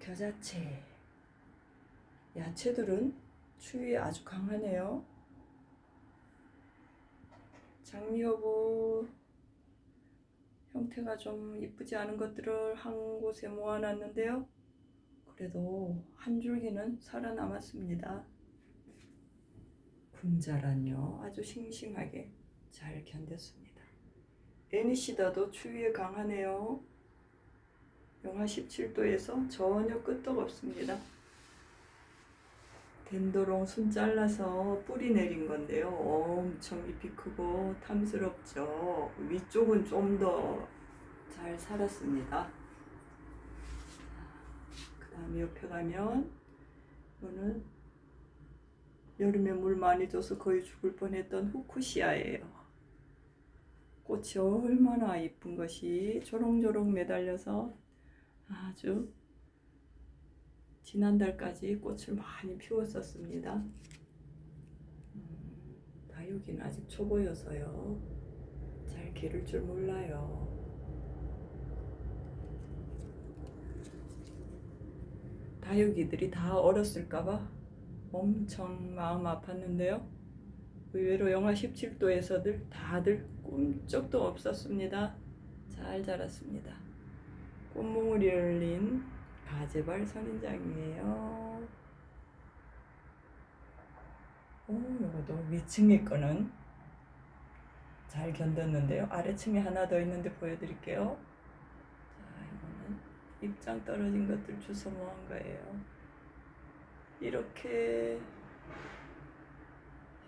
겨자채. 야채들은 추위에 아주 강하네요. 장미여부 형태가 좀 이쁘지 않은 것들을 한 곳에 모아놨는데요. 그래도 한 줄기는 살아남았습니다. 군자란요 아주 싱싱하게 잘 견뎠습니다. 애니시다도 추위에 강하네요. 영하 17도에서 전혀 끄떡없습니다. 덴도롱 순 잘라서 뿌리 내린 건데요. 엄청 잎이 크고 탐스럽죠. 위쪽은 좀 더 잘 살았습니다. 그 다음에 옆에 가면 이거는 여름에 물 많이 줘서 거의 죽을 뻔했던 후쿠시아예요. 꽃이 얼마나 이쁜 것이 조롱조롱 매달려서 아주 지난달까지 꽃을 많이 피웠었습니다. 음, 다육이는 아직 초보여서요. 잘 기를 줄 몰라요. 다육이들이 다 얼었을까봐 엄청 마음 아팠는데요. 의외로 영하 17도에서들 다들 꿈쩍도 없었습니다. 잘 자랐습니다. 꽃몽울이 열린 가재발 선인장이에요. 오, 이것도 위층에 거는 잘 견뎠는데요. 아래층에 하나 더 있는데 보여드릴게요. 자, 이거는 입장 떨어진 것들 주워 모은 거예요. 이렇게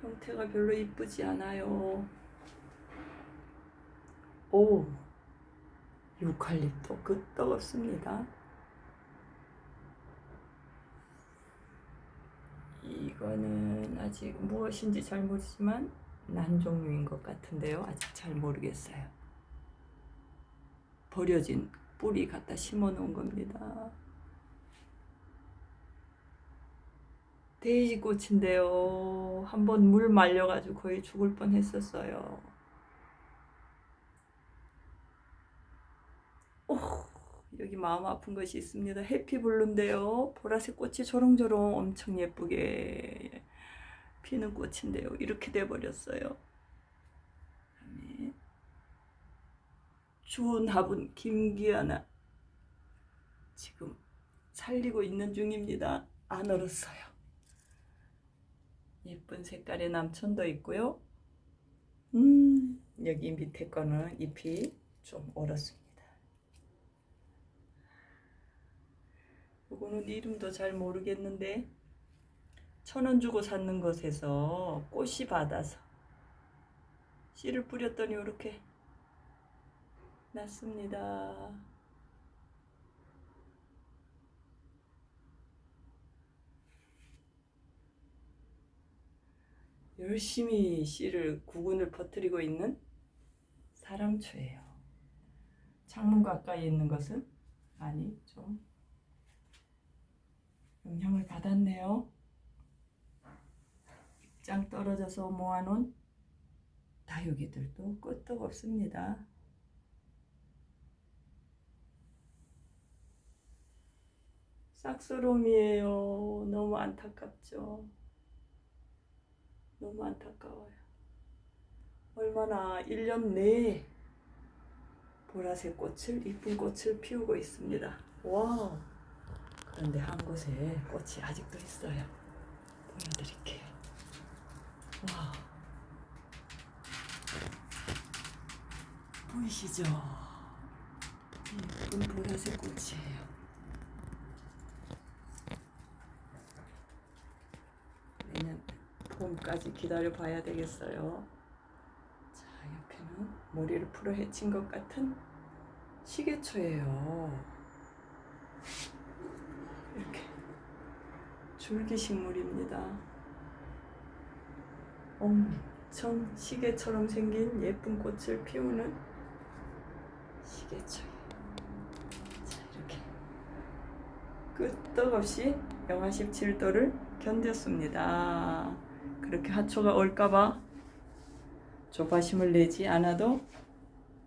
형태가 별로 이쁘지 않아요. 오, 유칼립도 끄떡없습니다. 이거는 아직 무엇인지 잘 모르지만 난종류인 것 같은데요. 아직 잘 모르겠어요. 버려진 뿌리 갖다 심어 놓은 겁니다. 데이지 꽃인데요. 한번 물 말려가지고 거의 죽을 뻔 했었어요. 오, 여기 마음 아픈 것이 있습니다. 해피블루인데요. 보라색 꽃이 조롱조롱 엄청 예쁘게 피는 꽃인데요. 이렇게 돼버렸어요. 화분 김기아나 지금 살리고 있는 중입니다. 안 얼었어요. 예쁜 색깔의 남천도 있고요. 음, 여기 밑에 거는 잎이 좀 얼었습니다. 이거는 이름도 잘 모르겠는데 천 원 주고 샀는 것에서 꽃이 받아서 씨를 뿌렸더니 이렇게 났습니다. 열심히 씨를 구근을 퍼뜨리고 있는 사랑초예요. 창문 가까이 있는 것은 아니 좀 영향을 받았네요. 입장 떨어져서 모아놓은 다육이들도 끄떡없습니다. 싹스롬이에요. 너무 안타깝죠. 너무 안타까워요. 얼마나 1년 내에 보라색 꽃을, 이쁜 꽃을 피우고 있습니다. 와 그런데 한 곳에 꽃이 아직도 있어요. 보여드릴게요. 와. 보이시죠? 예쁜 보라색 꽃이에요. 내년 봄까지 기다려 봐야 되겠어요. 자, 옆에는 머리를 풀어 헤친 것 같은 시계초예요. 이렇게 줄기식물입니다. 엄청 시계처럼 생긴 예쁜 꽃을 피우는 시계초예요. 자, 이렇게 끄떡없이 영하 17도를 견뎠습니다. 그렇게 하초가 올까봐 조바심을 내지 않아도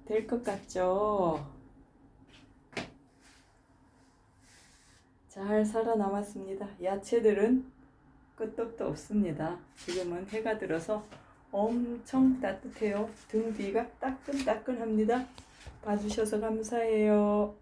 될 것 같죠? 잘 살아남았습니다. 야채들은 끄떡도 없습니다. 지금은 해가 들어서 엄청 따뜻해요. 등 뒤가 따끈따끈합니다. 봐주셔서 감사해요.